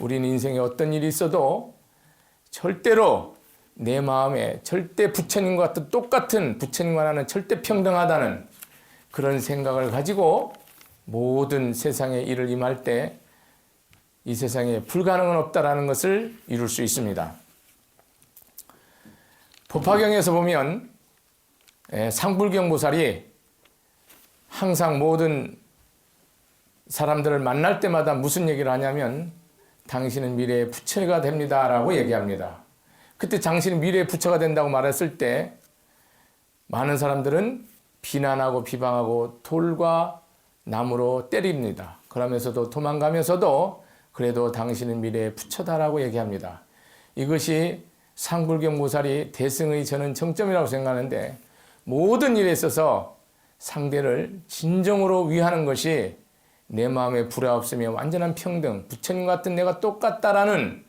우리는 인생에 어떤 일이 있어도 절대로 내 마음에 절대 부처님과 같은 똑같은 부처님과 나는 절대 평등하다는 그런 생각을 가지고 모든 세상의 일을 임할 때 이 세상에 불가능은 없다라는 것을 이룰 수 있습니다. 법화경에서 보면 에, 상불경 보살이 항상 모든 사람들을 만날 때마다 무슨 얘기를 하냐면 당신은 미래의 부처가 됩니다 라고 얘기합니다. 그때 당신은 미래의 부처가 된다고 말했을 때 많은 사람들은 비난하고 비방하고 돌과 나무로 때립니다. 그러면서도 도망가면서도 그래도 당신은 미래의 부처다라고 얘기합니다. 이것이 상불경 보살이 대승의 저는 정점이라고 생각하는데 모든 일에 있어서 상대를 진정으로 위하는 것이 내 마음에 불화 없으며 완전한 평등, 부처님 같은 내가 똑같다라는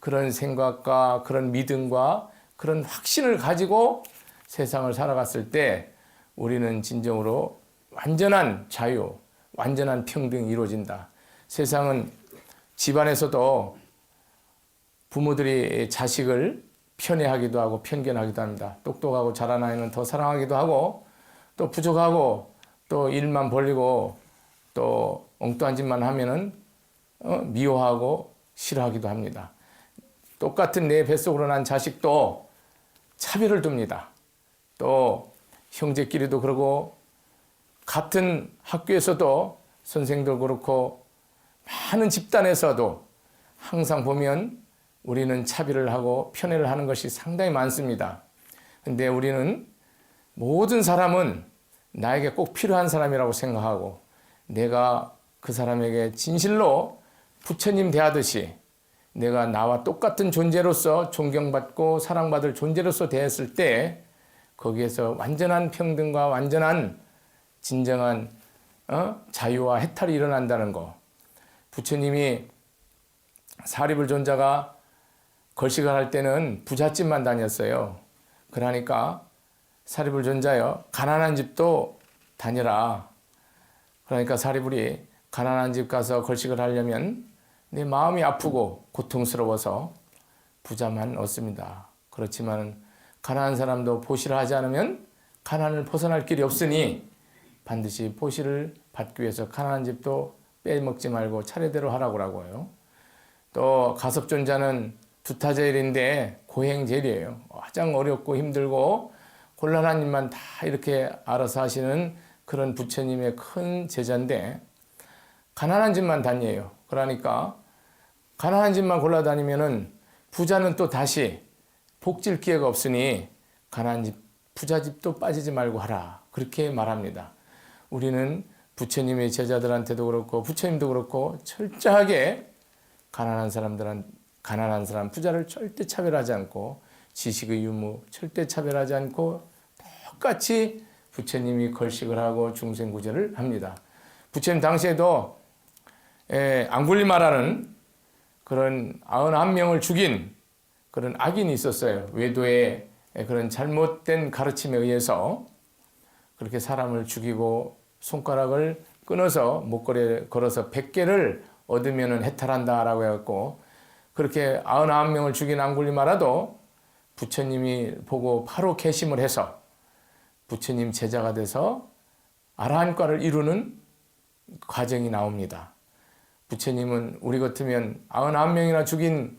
그런 생각과 그런 믿음과 그런 확신을 가지고 세상을 살아갔을 때 우리는 진정으로 완전한 자유, 완전한 평등이 이루어진다. 세상은 집안에서도 부모들이 자식을 편애하기도 하고 편견하기도 합니다. 똑똑하고 잘하는 아이는 더 사랑하기도 하고 또 부족하고 또 일만 벌리고 또 엉뚱한 짓만 하면은 어, 미워하고 싫어하기도 합니다. 똑같은 내 뱃속으로 난 자식도 차별을 둡니다. 또 형제끼리도 그러고 같은 학교에서도 선생도 그렇고 많은 집단에서도 항상 보면 우리는 차별을 하고 편애를 하는 것이 상당히 많습니다. 근데 우리는 모든 사람은 나에게 꼭 필요한 사람이라고 생각하고 내가 그 사람에게 진실로 부처님 대하듯이 내가 나와 똑같은 존재로서 존경받고 사랑받을 존재로서 대했을 때 거기에서 완전한 평등과 완전한 진정한 어? 자유와 해탈이 일어난다는 거. 부처님이 사리불 존자가 걸식을 할 때는 부잣집만 다녔어요. 그러니까 사리불 존자여 가난한 집도 다녀라. 그러니까 사리불이 가난한 집 가서 걸식을 하려면 내 마음이 아프고 고통스러워서 부자만 얻습니다. 그렇지만 가난한 사람도 보시를 하지 않으면 가난을 벗어날 길이 없으니 반드시 보시를 받기 위해서 가난한 집도 빼먹지 말고 차례대로 하라고 하고요. 또 가섭존자는 두타제일인데 고행제일이에요. 가장 어렵고 힘들고 곤란한 일만 다 이렇게 알아서 하시는 그런 부처님의 큰 제자인데 가난한 집만 다녀요. 그러니까 가난한 집만 골라다니면은 부자는 또 다시 복질 기회가 없으니 가난한 집, 부자 집도 빠지지 말고 하라. 그렇게 말합니다. 우리는 부처님의 제자들한테도 그렇고 부처님도 그렇고 철저하게 가난한 사람들한 가난한 사람 부자를 절대 차별하지 않고 지식의 유무 절대 차별하지 않고 똑같이 부처님이 걸식을 하고 중생 구제를 합니다. 부처님 당시에도 에, 앙굴리마라는 그런 91명을 죽인 그런 악인이 있었어요. 외도의 그런 잘못된 가르침에 의해서 그렇게 사람을 죽이고 손가락을 끊어서 목걸이에 걸어서 100개를 얻으면 해탈한다라고 해갖고 그렇게 99명을 죽인 앙굴리마라도 부처님이 보고 바로 개심을 해서 부처님 제자가 돼서 아라한과를 이루는 과정이 나옵니다. 부처님은 우리 같으면 99명이나 죽인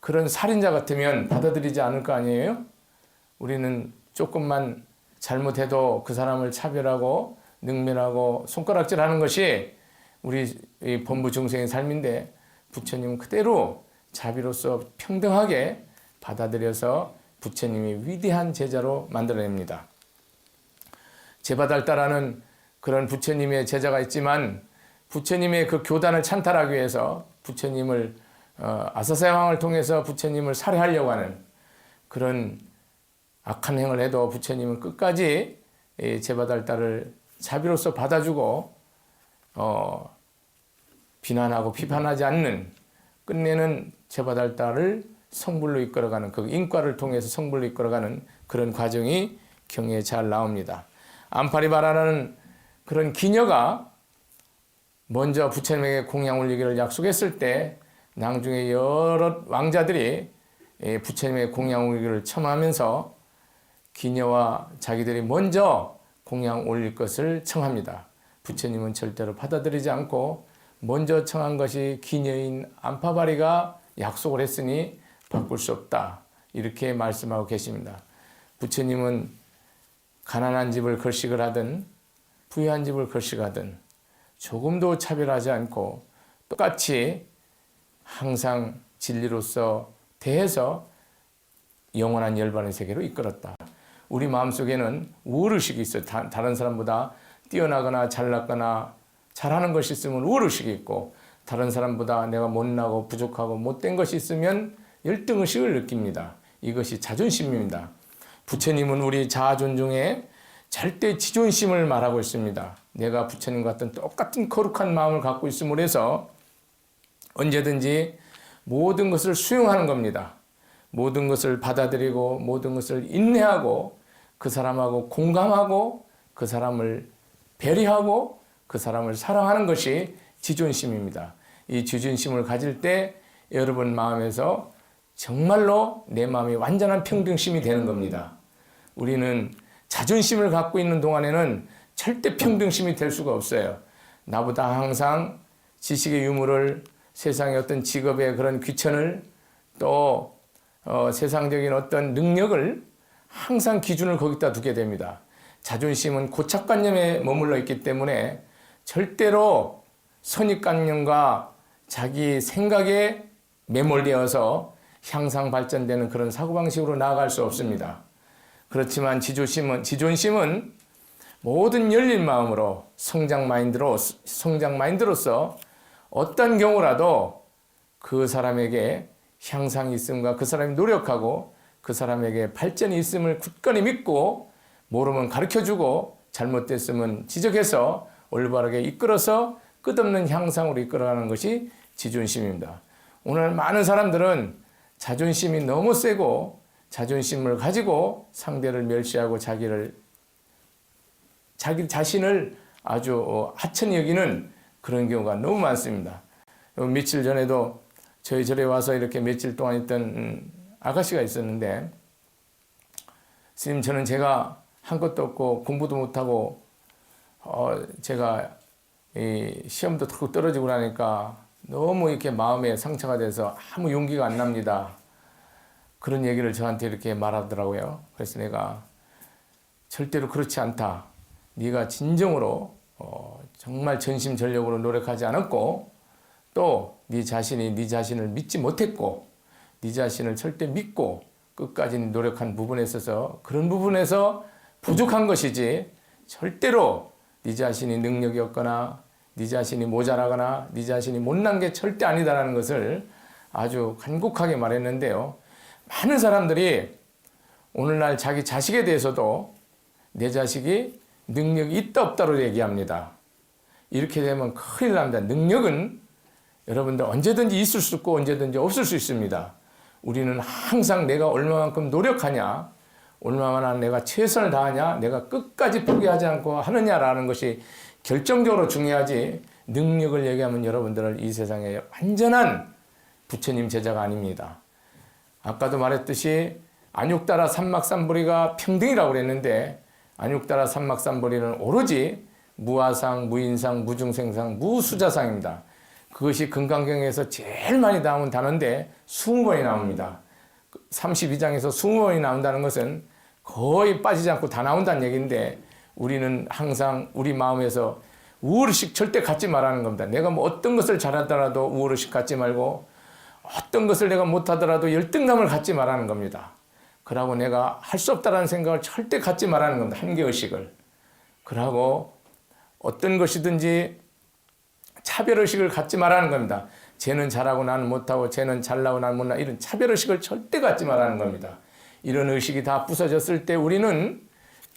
그런 살인자 같으면 받아들이지 않을 거 아니에요? 우리는 조금만 잘못해도 그 사람을 차별하고 능멸하고 손가락질하는 것이 우리 본부 중생의 삶인데 부처님은 그대로 자비로서 평등하게 받아들여서 부처님이 위대한 제자로 만들어냅니다. 제바달따라는 그런 부처님의 제자가 있지만 부처님의 그 교단을 찬탈하기 위해서 부처님을 어, 아사사 왕을 통해서 부처님을 살해하려고 하는 그런 악한 행을 해도 부처님은 끝까지 제바달따를 자비로서 받아주고 어, 비난하고 비판하지 않는 끝내는 제바달따를 성불로 이끌어가는 그 인과를 통해서 성불로 이끌어가는 그런 과정이 경에 잘 나옵니다. 안파리바라는 그런 기녀가 먼저 부처님에게 공양 올리기를 약속했을 때 낭중에 여러 왕자들이 예, 부처님의 공양 올기를 첨하면서 기녀와 자기들이 먼저 공양 올릴 것을 청합니다. 부처님은 절대로 받아들이지 않고 먼저 청한 것이 기녀인 안파바리가 약속을 했으니 바꿀 수 없다. 이렇게 말씀하고 계십니다. 부처님은 가난한 집을 걸식을 하든 부유한 집을 걸식하든 조금도 차별하지 않고 똑같이 항상 진리로서 대해서 영원한 열반의 세계로 이끌었다. 우리 마음속에는 우월의식이 있어요. 다, 다른 사람보다 뛰어나거나 잘났거나 잘하는 것이 있으면 우월의식이 있고 다른 사람보다 내가 못나고 부족하고 못된 것이 있으면 열등의식을 느낍니다. 이것이 자존심입니다. 부처님은 우리 자아 존중에 절대 지존심을 말하고 있습니다. 내가 부처님 같은 똑같은 거룩한 마음을 갖고 있음으로 해서 언제든지 모든 것을 수용하는 겁니다. 모든 것을 받아들이고 모든 것을 인내하고 그 사람하고 공감하고 그 사람을 배려하고 그 사람을 사랑하는 것이 지존심입니다. 이 지존심을 가질 때 여러분 마음에서 정말로 내 마음이 완전한 평등심이 되는 겁니다. 우리는 자존심을 갖고 있는 동안에는 절대 평등심이 될 수가 없어요. 나보다 항상 지식의 유무를 세상의 어떤 직업의 그런 귀천을 또 어, 세상적인 어떤 능력을 항상 기준을 거기다 두게 됩니다. 자존심은 고착관념에 머물러 있기 때문에 절대로 선입관념과 자기 생각에 매몰되어서 향상 발전되는 그런 사고방식으로 나아갈 수 없습니다. 그렇지만 지조심은, 지존심은 모든 열린 마음으로 성장 마인드로, 성장 마인드로서 어떤 경우라도 그 사람에게 향상이 있음과 그 사람이 노력하고 그 사람에게 발전이 있음을 굳건히 믿고 모르면 가르쳐 주고 잘못됐으면 지적해서 올바르게 이끌어서 끝없는 향상으로 이끌어가는 것이 지존심입니다. 오늘 많은 사람들은 자존심이 너무 세고 자존심을 가지고 상대를 멸시하고 자기를 자기 자신을 아주 어, 하찮이 여기는 그런 경우가 너무 많습니다. 며칠 전에도 저희 절에 와서 이렇게 며칠 동안 있던 음, 아가씨가 있었는데 스님 저는 제가 한 것도 없고 공부도 못하고 어 제가 이 시험도 자꾸 떨어지고 나니까 너무 이렇게 마음에 상처가 돼서 아무 용기가 안 납니다. 그런 얘기를 저한테 이렇게 말하더라고요. 그래서 내가 절대로 그렇지 않다. 네가 진정으로 어 정말 전심전력으로 노력하지 않았고 또 네 자신이 네 자신을 믿지 못했고 네 자신을 절대 믿고 끝까지 노력한 부분에 있어서 그런 부분에서 부족한 것이지 절대로 네 자신이 능력이 없거나 네 자신이 모자라거나 네 자신이 못난 게 절대 아니다라는 것을 아주 간곡하게 말했는데요. 많은 사람들이 오늘날 자기 자식에 대해서도 내 자식이 능력이 있다 없다로 얘기합니다. 이렇게 되면 큰일 납니다. 능력은 여러분들 언제든지 있을 수 있고 언제든지 없을 수 있습니다. 우리는 항상 내가 얼마만큼 노력하냐, 얼마나 내가 최선을 다하냐, 내가 끝까지 포기하지 않고 하느냐라는 것이 결정적으로 중요하지 능력을 얘기하면 여러분들은 이 세상에 완전한 부처님 제자가 아닙니다. 아까도 말했듯이 안육따라 삼막삼보리가 평등이라고 그랬는데 안육따라 삼막삼보리는 오로지 무아상, 무인상, 무중생상, 무수자상입니다. 그것이 금강경에서 제일 많이 나온 단어인데 20번이 나옵니다. 32장에서 20번이 나온다는 것은 거의 빠지지 않고 다 나온다는 얘기인데 우리는 항상 우리 마음에서 우월의식 절대 갖지 말라는 겁니다. 내가 뭐 어떤 것을 잘하더라도 우월의식 갖지 말고 어떤 것을 내가 못하더라도 열등감을 갖지 말라는 겁니다. 그러고 내가 할 수 없다라는 생각을 절대 갖지 말라는 겁니다. 한계의식을. 그러고 어떤 것이든지 차별의식을 갖지 말라는 겁니다. 쟤는 잘하고 나는 못하고 쟤는 잘나고 나는 못나 이런 차별의식을 절대 갖지 말라는 겁니다. 이런 의식이 다 부서졌을 때 우리는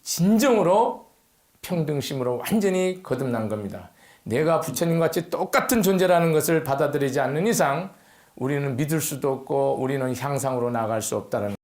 진정으로 평등심으로 완전히 거듭난 겁니다. 내가 부처님 같이 똑같은 존재라는 것을 받아들이지 않는 이상 우리는 믿을 수도 없고 우리는 향상으로 나갈 수 없다는